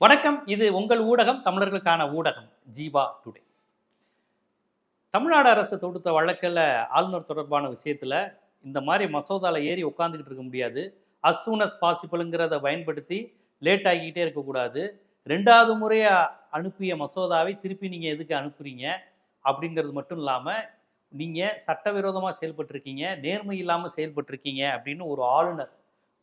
வணக்கம். இது உங்கள் ஊடகம் தமிழர்களுக்கான ஊடகம் ஜீவா டுடே. தமிழ்நாடு அரசு தொடுத்த வழக்கில் ஆளுநர் தொடர்பான விஷயத்தில் இந்த மாதிரி மசோதாவில் ஏறி உட்காந்துக்கிட்டு இருக்க முடியாது. அஸ் சூன் அஸ் பாசிபிளுங்கிறத பயன்படுத்தி லேட் ஆகிக்கிட்டே இருக்கக்கூடாது. ரெண்டாவது முறையாக அனுப்பிய மசோதாவை திருப்பி நீங்கள் எதுக்கு அனுப்புறீங்க? அப்படிங்கிறது மட்டும் இல்லாமல் நீங்கள் சட்டவிரோதமாக செயல்பட்டிருக்கீங்க நேர்மை இல்லாமல் செயல்பட்டிருக்கீங்க அப்படின்னு ஒரு ஆளுநர்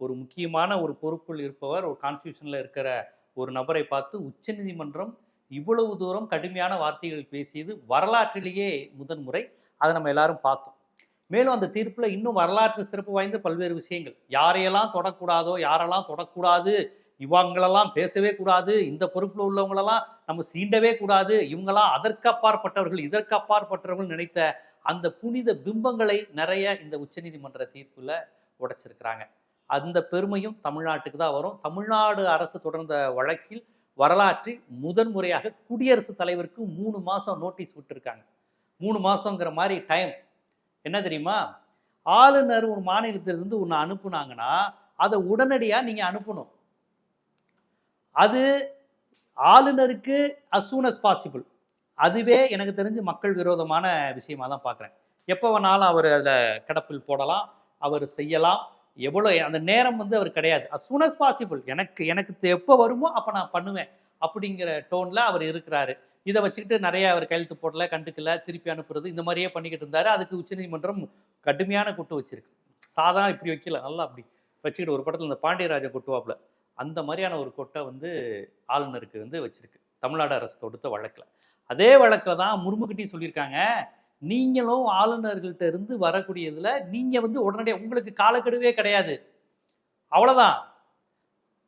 ஒரு முக்கியமான ஒரு பொறுப்பில் இருப்பவர் ஒரு கான்ஸ்டியூஷனில் இருக்கிற ஒரு நபரை பார்த்து உச்சநீதிமன்றம் இவ்வளவு தூரம் கடுமையான வார்த்தைகள் பேசியது வரலாற்றிலேயே முதன்முறை. அதை நம்ம எல்லாரும் பார்த்தோம். மேலும் அந்த தீர்ப்பில் இன்னும் வரலாற்று சிறப்பு வாய்ந்த பல்வேறு விஷயங்கள். யாரையெல்லாம் தொடக்கூடாதோ யாரெல்லாம் தொடக்கூடாது இவங்களெல்லாம் பேசவே கூடாது இந்த பொறுப்பில் உள்ளவங்களெல்லாம் நம்ம சீண்டவே கூடாது இவங்கெல்லாம் அதற்கு அப்பாற்பட்டவர்கள் இதற்கு அப்பாற்பட்டவர்கள் நினைத்த அந்த புனித பிம்பங்களை நிறைய இந்த உச்சநீதிமன்ற தீர்ப்பில் உடைச்சிருக்கிறாங்க. அந்த பெருமையும் தமிழ்நாட்டுக்கு தான் வரும். தமிழ்நாடு அரசு தொடர்ந்த வழக்கில் வரலாற்றில் முதன்முறையாக குடியரசுத் தலைவருக்கு மூணு மாசம் நோட்டீஸ் விட்டுருக்காங்க. மூணு மாசங்கிற மாதிரி டைம். என்ன தெரியுமா? ஆளுநர் ஒரு மாநிலத்திலிருந்து ஒன்று அனுப்புனாங்கன்னா அதை உடனடியாக நீங்கள் அனுப்பணும். அது ஆளுநருக்கு அஸ் சூன் அஸ் பாசிபிள் அதுவே எனக்கு தெரிஞ்சு மக்கள் விரோதமான விஷயமா தான் பார்க்குறேன் எப்போ வேணாலும் அவர் அதில் கிடப்பில் போடலாம் அவர் செய்யலாம். எவ்வளோ அந்த நேரம் வந்து அவர் கிடையாது. அஸ் சூன் அஸ் பாசிபிள் எனக்கு எனக்கு எப்போ வருமோ அப்போ நான் பண்ணுவேன் அப்படிங்கிற டோனில் அவர் இருக்கிறாரு. இதை வச்சுக்கிட்டு நிறைய அவர் கையெழுத்து போடல கண்டுக்கல திருப்பி அனுப்புறது இந்த மாதிரியே பண்ணிக்கிட்டு இருந்தாரு. அதுக்கு உச்சநீதிமன்றம் கடுமையான குட்டு வச்சிருக்கு. சாதாரண இப்படி வைக்கல நல்லா அப்படி வச்சுக்கிட்டு ஒரு படத்தில் இந்த பாண்டியராஜ கொட்டுவாப்புல. அந்த மாதிரியான ஒரு கொட்டை வந்து ஆளுநருக்கு வந்து வச்சிருக்கு. தமிழ்நாடு அரசு தொடுத்த வழக்கில். அதே வழக்கில் தான் முர்முகிட்டையும் சொல்லியிருக்காங்க. நீங்களும் ஆளுநர்கள்ட்ட இருந்து வரக்கூடியதுல நீங்க வந்து உடனடியாக உங்களுக்கு காலக்கெடுவே கிடையாது. அவ்வளோதான்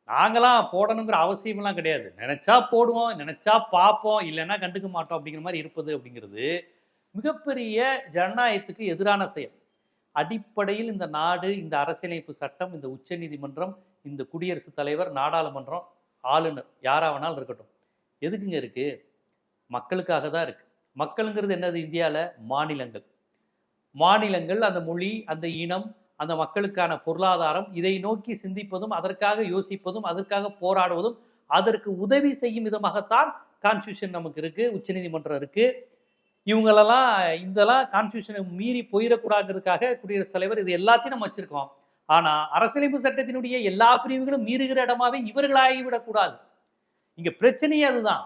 நாங்களாம் போடணுங்கிற அவசியமெல்லாம் கிடையாது. நினைச்சா போடுவோம் நினைச்சா பார்ப்போம் இல்லைன்னா கண்டுக்க மாட்டோம் அப்படிங்கிற மாதிரி இருப்பது அப்படிங்கிறது மிகப்பெரிய ஜனநாயகத்துக்கு எதிரான செயல். அடிப்படையில் இந்த நாடு இந்த அரசியலமைப்பு சட்டம் இந்த உச்சநீதிமன்றம் இந்த குடியரசுத் தலைவர் நாடாளுமன்றம் ஆளுநர் யாராவனாலும் இருக்கட்டும். எதுக்குங்க இருக்குது மக்களுக்காக தான் இருக்குது மக்களுங்கிறது என்னது இந்தியாவில் மாநிலங்கள். மாநிலங்கள் அந்த மொழி அந்த இனம் அந்த மக்களுக்கான பொருளாதாரம் இதை நோக்கி சிந்திப்பதும் அதற்காக யோசிப்பதும் அதற்காக போராடுவதும் அதற்கு உதவி செய்யும் விதமாகத்தான் கான்ஸ்டியூஷன் நமக்கு இருக்குது உச்சநீதிமன்றம் இருக்குது இவங்களெல்லாம் இதெல்லாம் கான்ஸ்டியூஷனை மீறி போயிடக்கூடாதுங்கிறதுக்காக குடியரசுத் தலைவர் இது எல்லாத்தையும் நம்ம வச்சுருக்கோம். ஆனால் அரசியலமைப்பு சட்டத்தினுடைய எல்லா பிரிவுகளும் மீறுகிற இடமாவே இவர்களாகிவிடக்கூடாது. இங்கே பிரச்சனையே அதுதான்.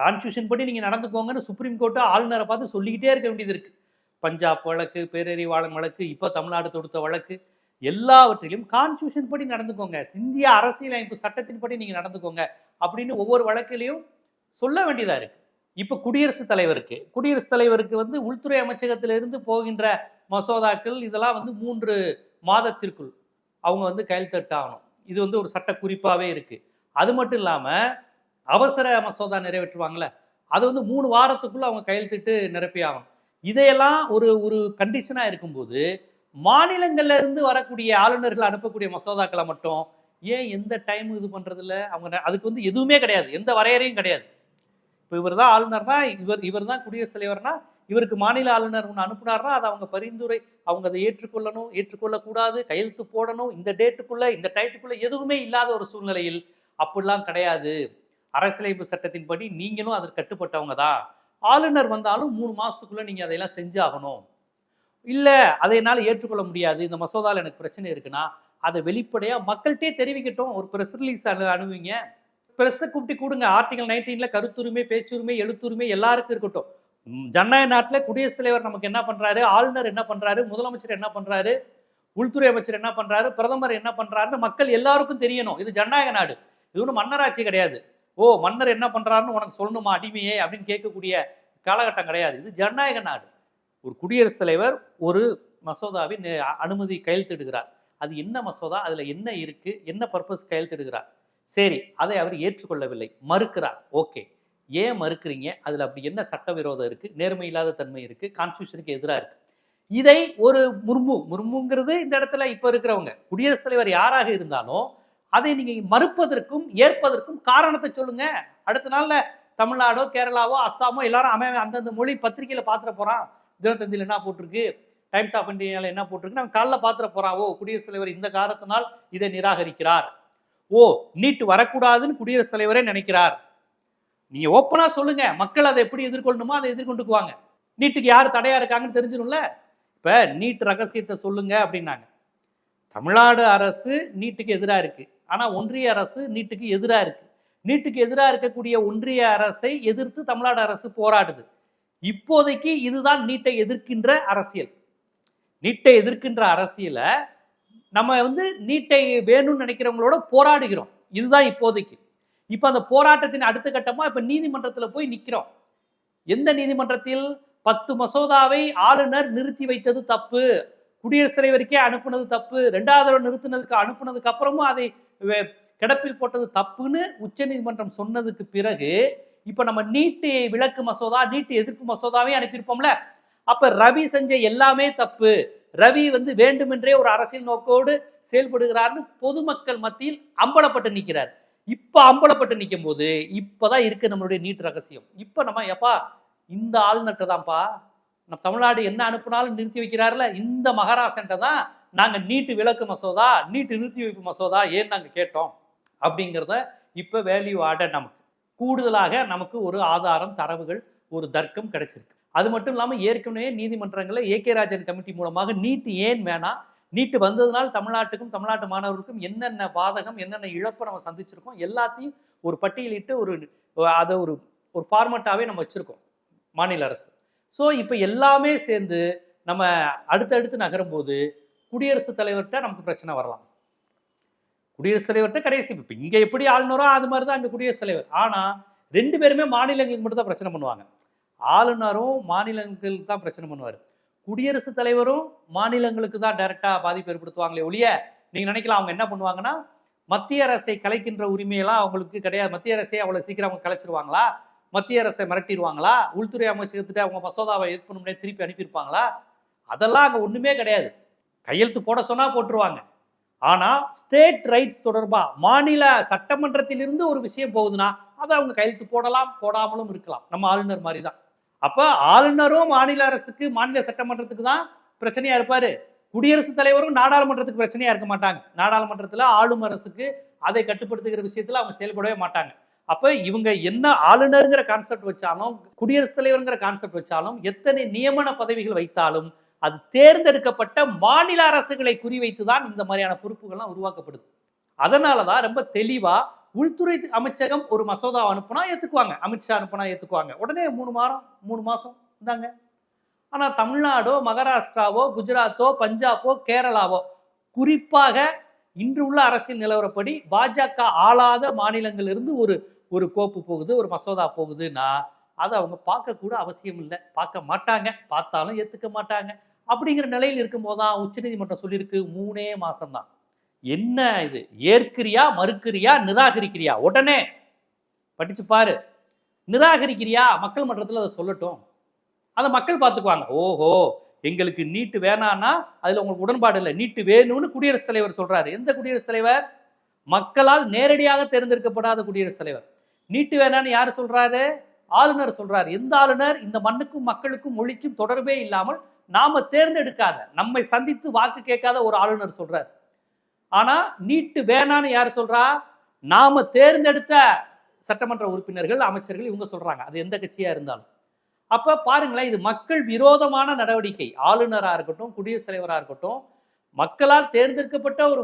கான்ஸ்டியூஷன் படி நீங்கள் நடந்துக்கோங்கன்னு சுப்ரீம் கோர்ட்டு ஆளுநரை பார்த்து சொல்லிக்கிட்டே இருக்க வேண்டியது இருக்குது பஞ்சாப் வழக்கு பேரறிவாளன் வழக்கு இப்போ தமிழ்நாடு தொடுத்த வழக்கு எல்லாவற்றிலும் கான்ஸ்டியூஷன் படி நடந்துக்கோங்க. இந்திய அரசியலமைப்பு சட்டத்தின்படி நீங்கள் நடந்துக்கோங்க அப்படின்னு ஒவ்வொரு வழக்கிலையும் சொல்ல வேண்டியதாக இருக்குது இப்போ குடியரசுத் தலைவருக்கு குடியரசுத் தலைவருக்கு வந்து உள்துறை அமைச்சகத்திலிருந்து போகின்ற மசோதாக்கள் இதெல்லாம் வந்து மூன்று மாதத்திற்குள் அவங்க வந்து கையெழுத்திட்டாகணும். இது வந்து ஒரு சட்ட குறிப்பாகவே இருக்குது அது மட்டும் இல்லாமல் அவசர மசோதா நிறைவேற்றுவாங்களே அது வந்து மூணு வாரத்துக்குள்ள அவங்க கையெழுத்திட்டு நிரப்பி ஆகும் இதையெல்லாம் ஒரு ஒரு கண்டிஷனா இருக்கும்போது மாநிலங்கள்ல இருந்து வரக்கூடிய ஆளுநர்கள் அனுப்பக்கூடிய மசோதாக்களை மட்டும் ஏன் எந்த டைம் இது பண்றதில்ல? அவங்க அதுக்கு வந்து எதுவுமே கிடையாது. எந்த வரையறையும் கிடையாது. இப்போ இவர் தான் ஆளுநர்னா இவர் இவர் தான் குடியரசுத் தலைவர்னா இவருக்கு மாநில ஆளுநர் ஒன்று அனுப்புனார்னா அதை அவங்க பரிந்துரை அவங்க அதை ஏற்றுக்கொள்ளணும் ஏற்றுக்கொள்ளக்கூடாது கையெழுத்து போடணும் இந்த டேட்டுக்குள்ள இந்த டயத்துக்குள்ள எதுவுமே இல்லாத ஒரு சூழ்நிலையில் அப்படிலாம் கிடையாது. அரசியலமைப்பு சட்டத்தின்படி நீங்களும் அதற்கு கட்டுப்பட்டவங்க தான் ஆளுநர் வந்தாலும் மூணு மாதத்துக்குள்ளே நீங்கள் அதையெல்லாம் செஞ்சாகணும். இல்லை அதை என்னால் ஏற்றுக்கொள்ள முடியாது. இந்த மசோதாவில் எனக்கு பிரச்சனை இருக்குன்னா அதை வெளிப்படையாக மக்கள்கிட்டே தெரிவிக்கட்டும். ஒரு ப்ரெஸ் ரிலீஸ் அனுபவிங்க ப்ரெஸ்ஸை கூப்பிட்டு கொடுங்க. ஆர்டிகல் நைன்டீனில் கருத்துரிமை பேச்சுரிமை எழுத்துரிமை எல்லாருக்கும் இருக்கட்டும். ஜன்னாய ஜனநாயக குடியரசுத் தலைவர் நமக்கு என்ன பண்ணுறாரு ஆளுநர் என்ன பண்ணுறாரு முதலமைச்சர் என்ன பண்ணுறாரு உள்துறை அமைச்சர் என்ன பண்ணுறாரு பிரதமர் என்ன பண்ணுறாருன்னு மக்கள் எல்லாருக்கும் தெரியணும். இது ஜனநாயக நாடு. இது ஒன்றும் மன்னராட்சி கிடையாது. ஓ மன்னர் என்ன பண்ணுறாருன்னு உனக்கு சொல்லணுமா? அடிமையே அப்படின்னு கேட்கக்கூடிய காலகட்டம் கிடையாது. இது ஜனநாயக நாடு. ஒரு குடியரசுத் தலைவர் ஒரு மசோதாவை அனுமதி கையெழுத்திடுகிறார் அது என்ன மசோதா? அதில் என்ன இருக்குது என்ன பர்பஸ் கையெழுத்திடுகிறார் சரி அதை அவர் ஏற்றுக்கொள்ளவில்லை. மறுக்கிறார். ஓகே. ஏன் மறுக்கிறீங்க? அதில் அப்படி என்ன சட்டவிரோதம் இருக்குது நேர்மை இல்லாத தன்மை இருக்குது கான்ஸ்டியூஷனுக்கு எதிராக இருக்குது இதை ஒரு முர்மு முர்முங்கிறது இந்த இடத்துல இப்போ இருக்கிறவங்க. குடியரசுத் தலைவர் யாராக இருந்தாலும் அதை நீங்க மறுப்பதற்கும் ஏற்பதற்கும் காரணத்தை சொல்லுங்க. அடுத்த நாள்ல தமிழ்நாடோ கேரளாவோ அஸ்ஸாமோ எல்லாரும் அவன் அந்தந்த மொழி பத்திரிகையில பாத்திர போறான். தினத்தந்தியில் என்ன போட்டிருக்கு? டைம்ஸ் ஆஃப் இந்தியாவில் என்ன போட்டிருக்கு? நம்ம காலைல பாத்திர போறான். ஓ குடியரசுத் தலைவர் இந்த காரணத்தினால் இதை நிராகரிக்கிறார். ஓ நீட் வரக்கூடாதுன்னு குடியரசுத் தலைவரே நினைக்கிறார். நீங்க ஓப்பனா சொல்லுங்க. மக்கள் அதை எப்படி எதிர்கொள்ளணுமோ அதை எதிர்கொண்டுக்குவாங்க. நீட்டுக்கு யார் தடையா இருக்காங்கன்னு தெரிஞ்சிடும்ல இப்ப நீட் ரகசியத்தை சொல்லுங்க அப்படின்னாங்க. தமிழ்நாடு அரசு நீட்டுக்கு எதிராக இருக்கு. ஆனால் ஒன்றிய அரசு நீட்டுக்கு எதிராக இருக்கு. நீட்டுக்கு எதிராக இருக்கக்கூடிய ஒன்றிய அரசை எதிர்த்து தமிழ்நாடு அரசு போராடுது. இப்போதைக்கு இதுதான் நீட்டை எதிர்க்கின்ற அரசியல். நீட்டை எதிர்க்கின்ற அரசியலை நம்ம வந்து நீட்டை வேணும்னு நினைக்கிறவங்களோட போராடுகிறோம். இதுதான் இப்போதைக்கு. இப்போ அந்த போராட்டத்தின் அடுத்த கட்டமாக இப்போ நீதிமன்றத்தில் போய் நிற்கிறோம் எந்த நீதிமன்றத்தில்? பத்து மசோதாவை ஆளுநர் நிறுத்தி வைத்தது தப்பு. குடியரசுத் தலைவருக்கே அனுப்புனது தப்பு ரெண்டாவது தடவை நிறுத்தினதுக்கு அனுப்புனதுக்கு அப்புறமும் அதை கிடப்பில் போட்டது தப்புன்னு உச்சநீதிமன்றம் சொன்னதுக்கு பிறகு இப்போ நம்ம நீட்டு விளக்கு மசோதா நீட்டு எதிர்ப்பு மசோதாவே அனுப்பியிருப்போம்ல? அப்போ ரவி செஞ்ச எல்லாமே தப்பு. ரவி வந்து வேண்டுமென்றே ஒரு அரசியல் நோக்கோடு செயல்படுகிறார்னு பொதுமக்கள் மத்தியில் அம்பலப்பட்டு நிற்கிறார் இப்போ அம்பலப்பட்டு நிற்கும் போது இப்பதான் இருக்கு நம்மளுடைய நீட் ரகசியம். இப்போ நம்ம எப்பா இந்த ஆளுநர்கிட்ட தான்ப்பா தமிழ்நாடு என்ன அனுப்புனாலும் நிறுத்தி வைக்கிறாருல இந்த மகாராசன்ட்ட தான் நாங்கள் நீட்டு விலக்கு மசோதா நீட்டு நிறுத்தி வைப்பு மசோதா ஏன் நாங்கள் கேட்டோம்? அப்படிங்கிறத இப்போ வேல்யூ ஆட நமக்கு. கூடுதலாக நமக்கு ஒரு ஆதாரம் தரவுகள் ஒரு தர்க்கம் கிடைச்சிருக்கு. அது மட்டும் இல்லாமல் ஏற்கனவே நீதிமன்றங்களில் ஏ கே ராஜன் கமிட்டி மூலமாக நீட்டு ஏன் வேணாம்? நீட்டு வந்ததுனால் தமிழ்நாட்டுக்கும் தமிழ்நாட்டு மாணவர்களுக்கும் என்னென்ன பாதகம் என்னென்ன இழப்பை நம்ம சந்திச்சிருக்கோம்? எல்லாத்தையும் ஒரு பட்டியலிட்டு ஒரு அதை ஒரு ஒரு ஃபார்மெட்டாகவே நம்ம வச்சுருக்கோம் மாநில அரசு. ஸோ இப்போ எல்லாமே சேர்ந்து நம்ம அடுத்தடுத்து நகரும்போது குடியரசுத் தலைவர்கிட்ட நமக்கு பிரச்சனை வரலாம். குடியரசுத் தலைவர்கிட்ட கடைசி இப்போ இங்கே எப்படி ஆளுநரோ அது மாதிரி தான் அங்கே குடியரசுத் தலைவர். ஆனால் ரெண்டு பேருமே மாநிலங்களுக்கு மட்டும் தான் பிரச்சனை பண்ணுவாங்க. ஆளுநரும் மாநிலங்களுக்கு தான் பிரச்சனை பண்ணுவார். குடியரசுத் தலைவரும் மாநிலங்களுக்கு தான் டைரெக்டாக பாதிப்பு ஏற்படுத்துவாங்களே ஒழிய நீங்கள் நினைக்கலாம் அவங்க என்ன பண்ணுவாங்கன்னா மத்திய அரசை கலைக்கின்ற உரிமையெல்லாம் அவங்களுக்கு கிடையாது. மத்திய அரசே அவ்வளோ சீக்கிரம் அவங்க கலைச்சிருவாங்களா? மத்திய அரசை மிரட்டிடுவாங்களா? உள்துறை அமைச்சகத்திட்ட அவங்க மசோதாவை ஏற்பணும்னே திருப்பி அனுப்பியிருப்பாங்களா? அதெல்லாம் அங்கே ஒன்றுமே கிடையாது. கையெழுத்து போட சொன்னால் போட்டுருவாங்க. ஆனால் ஸ்டேட் ரைட்ஸ் தொடர்பாக மாநில சட்டமன்றத்திலிருந்து ஒரு விஷயம் போகுதுன்னா அதை அவங்க கையெழுத்து போடலாம் போடாமலும் இருக்கலாம். நம்ம ஆளுநர் மாதிரி தான் அப்போ ஆளுநரும் மாநில அரசுக்கு மாநில சட்டமன்றத்துக்கு தான் பிரச்சனையா இருப்பார். குடியரசுத் தலைவரும் நாடாளுமன்றத்துக்கு பிரச்சனையா இருக்க மாட்டாங்க. நாடாளுமன்றத்தில் ஆளும் அரசுக்கு அதை கட்டுப்படுத்துகிற விஷயத்தில் அவங்க செயல்படவே மாட்டாங்க. அப்ப இவங்க என்ன ஆளுநருங்கிற கான்செப்ட் வச்சாலும் குடியரசுத் தலைவருங்கிற கான்செப்ட் வச்சாலும் எத்தனை நியமன பதவிகள் வைத்தாலும் அது தேர்ந்தெடுக்கப்பட்ட மாநில அரசுகளை குறிவைத்து தான் இந்த மாதிரியான பொறுப்புகள்லாம் உருவாக்கப்படுது. அதனால தான் ரொம்ப தெளிவா உள்துறை அமைச்சகம் ஒரு மசோதா அனுப்புனா ஏத்துக்குவாங்க. அமித்ஷா அனுப்புனா ஏத்துக்குவாங்க. உடனே மூணு வாரம் மூணு மாசம் இந்தாங்க. ஆனா தமிழ்நாடோ மகாராஷ்டிராவோ குஜராத்தோ பஞ்சாபோ கேரளாவோ குறிப்பாக இன்று உள்ள அரசியல் நிலவரப்படி பாஜக ஆளாத மாநிலங்களிலிருந்து ஒரு ஒரு கோப்பு போகுது ஒரு மசோதா போகுதுன்னா அதை அவங்க பார்க்கக்கூட அவசியம் இல்லை. பார்க்க மாட்டாங்க. பார்த்தாலும் ஏற்றுக்க மாட்டாங்க. அப்படிங்கிற நிலையில் இருக்கும்போது தான் உச்சநீதிமன்றம் சொல்லியிருக்கு மூணே மாதம்தான் என்ன இது? ஏற்கிறியா மறுக்கிறியா நிராகரிக்கிறியா? உடனே படிச்சு பாரு. நிராகரிக்கிறியா? மக்கள் மன்றத்தில் அதை சொல்லட்டும். அதை மக்கள் பார்த்துக்குவாங்க. ஓஹோ எங்களுக்கு நீட்டு வேணான்னா அதில் உங்களுக்கு உடன்பாடு இல்லை. நீட்டு வேணும்னு குடியரசுத் தலைவர் சொல்றாரு. எந்த குடியரசுத் தலைவர்? மக்களால் நேரடியாக தேர்ந்தெடுக்கப்படாத குடியரசுத் தலைவர். நீட்டு வேணான்னு யார் சொல்றாரு? ஆளுநர் சொல்றார். எந்த ஆளுநர்? இந்த மண்ணுக்கும் மக்களுக்கும் மொழிக்கும் தொடர்பே இல்லாமல் நாம தேர்ந்தெடுக்காத நம்மை சந்தித்து வாக்கு கேட்காத ஒரு ஆளுநர் சொல்றார். ஆனா நீட்டு வேணான்னு யார் சொல்றா? நாம தேர்ந்தெடுத்த சட்டமன்ற உறுப்பினர்கள் அமைச்சர்கள் இவங்க சொல்றாங்க. அது எந்த கட்சியா இருந்தாலும். அப்ப பாருங்களேன் இது மக்கள் விரோதமான நடவடிக்கை. ஆளுநரா இருக்கட்டும் குடியரசுத் தலைவரா இருக்கட்டும் மக்களால் தேர்ந்தெடுக்கப்பட்ட ஒரு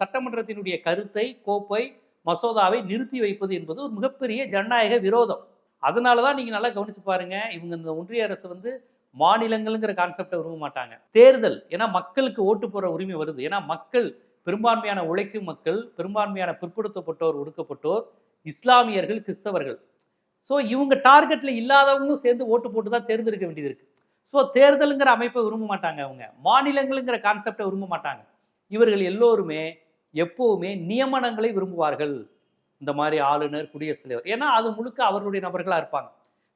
சட்டமன்றத்தினுடைய கருத்தை கோப்பை மசோதாவை நிறுத்தி வைப்பது என்பது ஒரு மிகப்பெரிய ஜனநாயக விரோதம். அதனால தான் நீங்கள் நல்லா கவனித்து பாருங்க இவங்க இந்த ஒன்றிய அரசு வந்து மாநிலங்கள்ங்கிற கான்செப்டை விரும்ப மாட்டாங்க. தேர்தல் ஏன்னா மக்களுக்கு ஓட்டு போகிற உரிமை வருது. ஏன்னா மக்கள் பெரும்பான்மையான உழைக்கும் மக்கள் பெரும்பான்மையான பிற்படுத்தப்பட்டோர் ஒடுக்கப்பட்டோர் இஸ்லாமியர்கள் கிறிஸ்தவர்கள். ஸோ இவங்க டார்கெட்டில் இல்லாதவங்களும் சேர்ந்து ஓட்டு போட்டு தான் தேர்ந்தெடுக்க வேண்டியது இருக்குது ஸோ தேர்தலுங்கிற அமைப்பை விரும்ப மாட்டாங்க அவங்க. மாநிலங்களுங்கிற கான்செப்டை விரும்ப மாட்டாங்க. இவர்கள் எல்லோருமே எப்போவுமே நியமனங்களை விரும்புவார்கள். இந்த மாதிரி ஆளுநர் குடியரசுத் தலைவர். ஏன்னா அது முழுக்க அவர்களுடைய நபர்களாக இருப்பாங்க.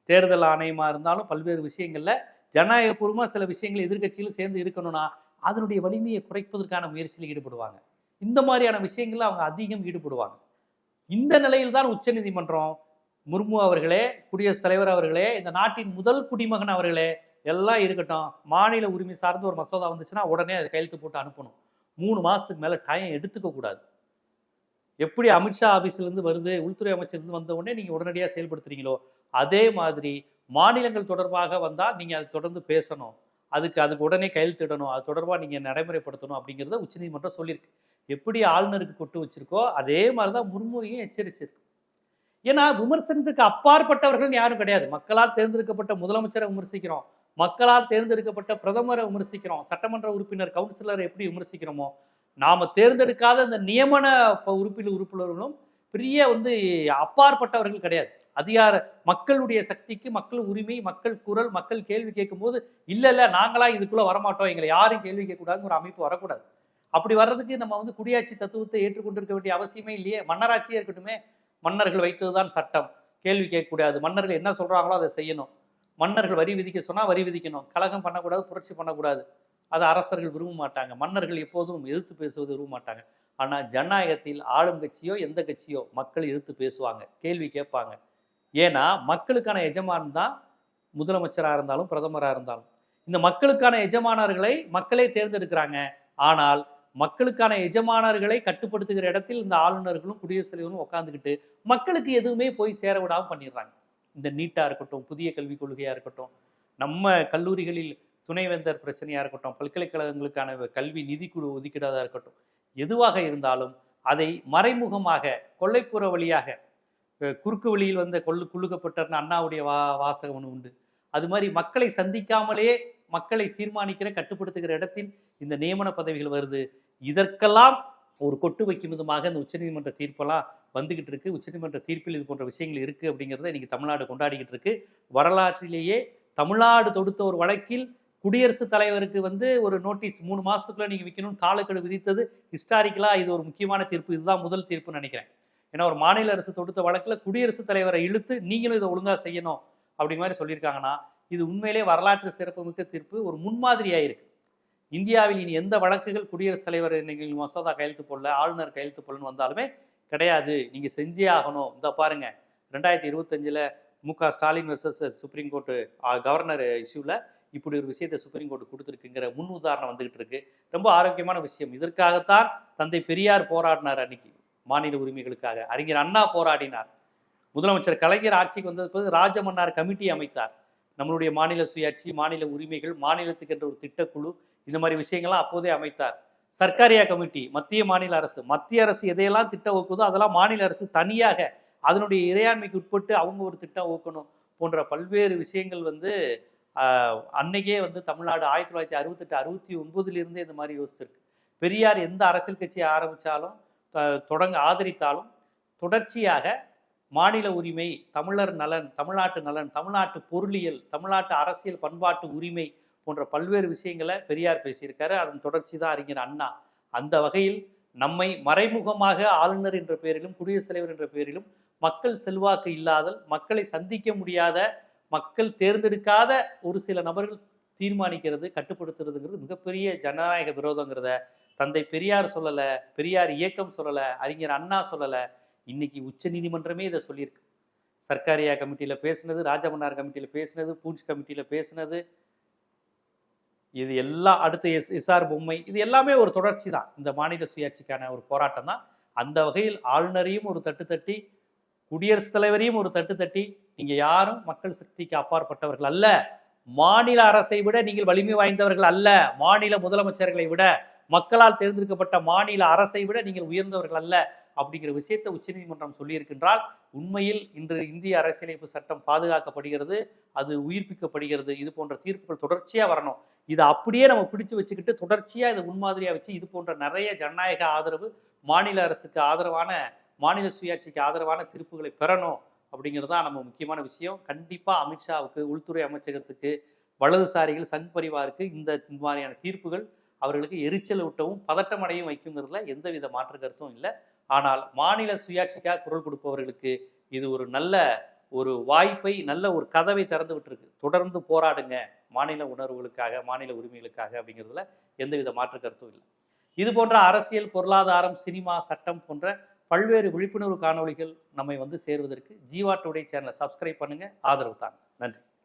தேர்தல் ஆணையமாக இருந்தாலும் பல்வேறு விஷயங்களில் ஜனநாயகபூர்வமாக சில விஷயங்கள் எதிர்க்கட்சியிலும் சேர்ந்து இருக்கணும்னா அதனுடைய வலிமையை குறைப்பதற்கான முயற்சியில் ஈடுபடுவாங்க. இந்த மாதிரியான விஷயங்களில் அவங்க அதிகம் ஈடுபடுவாங்க. இந்த நிலையில் தான் உச்சநீதிமன்றம் முர்மு அவர்களே குடியரசுத் தலைவர் அவர்களே இந்த நாட்டின் முதல் குடிமகன் அவர்களே எல்லாம் இருக்கட்டும் மாநில உரிமை சார்ந்த ஒரு மசோதா வந்துச்சுன்னா உடனே அதை கையெழுத்து போட்டு அனுப்பணும். மூணு மாதத்துக்கு மேலே டைம் எடுத்துக்க கூடாது. எப்படி அமித்ஷா ஆஃபீஸ்லேருந்து வருது உள்துறை அமைச்சர்லேருந்து வந்த உடனே நீங்கள் உடனடியாக செயல்படுத்துறீங்களோ அதே மாதிரி மாநிலங்கள் தொடர்பாக வந்தால் நீங்கள் அது தொடர்ந்து பேசணும். அதுக்கு அதுக்கு உடனே கையெழுத்திடணும் அது தொடர்பாக நீங்கள் நடைமுறைப்படுத்தணும் அப்படிங்கிறத உச்சநீதிமன்றம் சொல்லியிருக்கு. எப்படி ஆளுநருக்கு கொட்டு வச்சிருக்கோ அதே மாதிரி தான் முன்மொழியும் எச்சரிச்சிருக்கு. ஏன்னா விமர்சனத்துக்கு அப்பாற்பட்டவர்கள் யாரும் கிடையாது. மக்களால் தேர்ந்தெடுக்கப்பட்ட முதலமைச்சரை விமர்சிக்கிறோம். மக்களால் தேர்ந்தெடுக்கப்பட்ட பிரதமரை விமர்சிக்கிறோம். சட்டமன்ற உறுப்பினர் கவுன்சிலரை எப்படி விமர்சிக்கிறோமோ நாம தேர்ந்தெடுக்காத இந்த நியமன உறுப்பினர் உறுப்பினர்களும் பெரிய வந்து அப்பாற்பட்டவர்கள் கிடையாது. அதிகார மக்களுடைய சக்திக்கு மக்கள் உரிமை மக்கள் குரல் மக்கள் கேள்வி கேட்கும்போது இல்லை இல்லை நாங்களாம் இதுக்குள்ளே வரமாட்டோம். எங்களை யாரும் கேள்வி கேட்கக்கூடாதுன்னு ஒரு அமைப்பு வரக்கூடாது. அப்படி வர்றதுக்கு நம்ம வந்து குடியாட்சி தத்துவத்தை ஏற்றுக்கொண்டிருக்க வேண்டிய அவசியமே இல்லையே. மன்னராட்சியே இருக்கட்டுமே. மன்னர்கள் வைத்ததுதான் சட்டம். கேள்வி கேட்கக்கூடாது. மன்னர்கள் என்ன சொல்கிறாங்களோ அதை செய்யணும். மன்னர்கள் வரி விதிக்க சொன்னா வரி விதிக்கணும். கழகம் பண்ணக்கூடாது புரட்சி பண்ணக்கூடாது. அதை அரசர்கள் விரும்ப மாட்டாங்க மன்னர்கள் எப்போதும் எதிர்த்து பேசுவது விரும்ப மாட்டாங்க ஆனா ஜனநாயகத்தில் ஆளும் கட்சியோ எந்த கட்சியோ மக்கள் எதிர்த்து பேசுவாங்க. கேள்வி கேட்பாங்க. ஏன்னா மக்களுக்கான எஜமான் தான் முதலமைச்சராக இருந்தாலும் பிரதமராக இருந்தாலும். இந்த மக்களுக்கான எஜமானர்களை மக்களே தேர்ந்தெடுக்கிறாங்க. ஆனால் மக்களுக்கான எஜமானர்களை கட்டுப்படுத்துகிற இடத்தில் இந்த ஆளுநர்களும் குடியரசுத் தலைவரும் உட்காந்துக்கிட்டு மக்களுக்கு எதுவுமே போய் சேர விடாமல் பண்ணிடுறாங்க. இந்த நீட்டா இருக்கட்டும் புதிய கல்விக் கொள்கையா இருக்கட்டும் நம்ம கல்லூரிகளில் துணைவேந்தர் பிரச்சனையா இருக்கட்டும் பல்கலைக்கழகங்களுக்கான கல்வி நிதிக்குழு ஒதுக்கீடாக இருக்கட்டும் எதுவாக இருந்தாலும் அதை மறைமுகமாக கொள்ளைப்புற வழியாக குறுக்கு வழியில் வந்த கொள்ளு குள்ளுக்கப்பட்ட அண்ணாவுடைய வா வாசகம் ஒன்று உண்டு. அது மாதிரி மக்களை சந்திக்காமலே மக்களை தீர்மானிக்கிற கட்டுப்படுத்துகிற இடத்தில் இந்த நியமன பதவிகள் வருது. இதற்கெல்லாம் ஒரு கொட்டு வைக்கும் விதமாக இந்த உச்சநீதிமன்ற தீர்ப்பெல்லாம் வந்துகிட்டு இருக்கு உச்சநீதிமன்ற தீர்ப்பில் இது போன்ற விஷயங்கள் இருக்கு அப்படிங்கிறத இன்னைக்கு தமிழ்நாடு கொண்டாடிக்கிட்டு இருக்கு. வரலாற்றிலேயே தமிழ்நாடு தொடுத்த ஒரு வழக்கில் குடியரசுத் தலைவருக்கு வந்து ஒரு நோட்டீஸ் மூணு மாசத்துக்குள்ள நீங்க விற்கணும்னு காலக்கெடு விதித்தது ஹிஸ்டாரிக்கலா இது ஒரு முக்கியமான தீர்ப்பு. இதுதான் முதல் தீர்ப்புன்னு நினைக்கிறேன். ஏன்னா ஒரு மாநில அரசு தொடுத்த வழக்கில் குடியரசுத் தலைவரை இழுத்து நீங்களும் இதை ஒழுங்கா செய்யணும் அப்படி மாதிரி சொல்லியிருக்காங்கன்னா இது உண்மையிலே வரலாற்று சிறப்புமிக்க தீர்ப்பு. ஒரு முன்மாதிரியாயிருக்கு. இந்தியாவில் இனி எந்த வழக்குகள் குடியரசுத் தலைவர் நீங்கள் மசோதா கையெழுத்து போடல ஆளுநர் கையெழுத்து போடலன்னு வந்தாலுமே கிடையாது. நீங்கள் செஞ்சே ஆகணும். இந்த பாருங்கள் ரெண்டாயிரத்தி இருபத்தஞ்சில் Mu Ka Stalin versus supreme court governor இஷ்யூவில் இப்படி ஒரு விஷயத்தை சுப்ரீம் கோர்ட் கொடுத்துருக்குங்கிற முன் உதாரணம் வந்துகிட்டு இருக்கு. ரொம்ப ஆரோக்கியமான விஷயம். இதற்காகத்தான் தந்தை பெரியார் போராடினார் அன்னைக்கு மாநில உரிமைகளுக்காக. அறிஞர் அண்ணா போராடினார். முதலமைச்சர் கலைஞர் ஆட்சிக்கு வந்தது பிறகு ராஜமன்னார் கமிட்டி அமைத்தார். நம்மளுடைய மாநில சுயாட்சி மாநில உரிமைகள் மாநிலத்துக்கு என்ற ஒரு திட்டக்குழு இந்த மாதிரி விஷயங்கள்லாம் அப்போதே அமைத்தார். சர்க்காரியா கமிட்டி மத்திய மாநில அரசு. மத்திய அரசு எதையெல்லாம் திட்டம் வகுக்குதோ அதெல்லாம் மாநில அரசு தனியாக அதனுடைய இறையாண்மைக்கு உட்பட்டு அவங்க ஒரு திட்டம் ஊக்கணும் போன்ற பல்வேறு விஷயங்கள் வந்து அன்னைக்கே வந்து தமிழ்நாடு ஆயிரத்தி தொள்ளாயிரத்தி அறுபத்தெட்டு அறுபத்தி ஒன்பதுலேருந்தே இந்த மாதிரி யோசிச்சிருக்கு. பெரியார் எந்த அரசியல் கட்சியை ஆரம்பித்தாலும் தொடங்க ஆதரித்தாலும் தொடர்ச்சியாக மாநில உரிமை தமிழர் நலன் தமிழ்நாட்டு நலன் தமிழ்நாட்டு பொருளியல் தமிழ்நாட்டு அரசியல் பண்பாட்டு உரிமை போன்ற பல்வேறு விஷயங்களை பெரியார் பேசியிருக்காரு. அதன் தொடர்ச்சி தான் அறிஞர் அண்ணா. அந்த வகையில் நம்மை மறைமுகமாக ஆளுநர் என்ற பெயரிலும் குடியரசுத் தலைவர் என்ற பெயரிலும் மக்கள் செல்வாக்கு இல்லாதல் மக்களை சந்திக்க முடியாத மக்கள் தேர்ந்தெடுக்காத ஒரு சில நபர்கள் தீர்மானிக்கிறது கட்டுப்படுத்துறதுங்கிறது மிகப்பெரிய ஜனநாயக விரோதங்கிறத தந்தை பெரியார் சொல்லலை பெரியார் இயக்கம் சொல்லலை அறிஞர் அண்ணா சொல்லலை. இன்னைக்கு உச்ச நீதிமன்றமே இதை சொல்லியிருக்கு. சர்க்காரியா கமிட்டியில் பேசுனது ராஜமன்னார் கமிட்டியில் பேசினது பூஞ்ச் கமிட்டியில் பேசினது இது எல்லாம் அடுத்து எஸ் எஸ்ஆர் பொம்மை இது எல்லாமே ஒரு தொடர்ச்சி தான் இந்த மாநில சுயாட்சிக்கான ஒரு போராட்டம் தான் அந்த வகையில் ஆளுநரையும் ஒரு தட்டு தட்டி குடியரசுத் தலைவரையும் ஒரு தட்டு தட்டி நீங்கள் யாரும் மக்கள் சக்திக்கு அப்பாற்பட்டவர்கள் அல்ல. மாநில அரசை விட நீங்கள் வலிமை வாய்ந்தவர்கள் அல்ல. மாநில முதலமைச்சர்களை விட மக்களால் தேர்ந்தெடுக்கப்பட்ட மாநில அரசை விட நீங்கள் உயர்ந்தவர்கள் அல்ல. அப்படிங்கிற விஷயத்தை உச்சநீதிமன்றம் சொல்லியிருக்கின்றால் உண்மையில் இன்று இந்திய அரசியலமைப்பு சட்டம் பாதுகாக்கப்படுகிறது அது உயிர்ப்பிக்கப்படுகிறது இது போன்ற தீர்ப்புகள் தொடர்ச்சியாக வரணும். இதை அப்படியே நம்ம பிடிச்சு வச்சுக்கிட்டு தொடர்ச்சியாக இதை முன்மாதிரியாக வச்சு இது போன்ற நிறைய ஜனநாயக ஆதரவு மாநில அரசுக்கு ஆதரவான மாநில சுயாட்சிக்கு ஆதரவான தீர்ப்புகளை பெறணும் அப்படிங்கிறது தான் நம்ம முக்கியமான விஷயம். கண்டிப்பாக அமித்ஷாவுக்கு உள்துறை அமைச்சகத்துக்கு வலதுசாரிகள் சங் பரிவாருக்கு இந்த இந்த மாதிரியான தீர்ப்புகள் அவர்களுக்கு எரிச்சல் ஊட்டவும் பதட்டமடையும் வைக்குங்கிறதுல எந்தவித மாற்று கருத்தும் இல்லை. ஆனால் மாநில சுயாட்சிக்காக குரல் கொடுப்பவர்களுக்கு இது ஒரு நல்ல ஒரு வாய்ப்பை நல்ல ஒரு கதவை திறந்து விட்டுருக்கு. தொடர்ந்து போராடுங்க மாநில உணர்வுகளுக்காக மாநில உரிமைகளுக்காக அப்படிங்கிறதுல எந்தவித மாற்று கருத்தும் இல்லை. இது போன்ற அரசியல் பொருளாதாரம் சினிமா சட்டம் போன்ற பல்வேறு விழிப்புணர்வு காணொளிகள் நம்மை வந்து சேருவதற்கு ஜீவா டுடே சேனலை சப்ஸ்கிரைப் பண்ணுங்க. ஆதரவு தாங்க. நன்றி.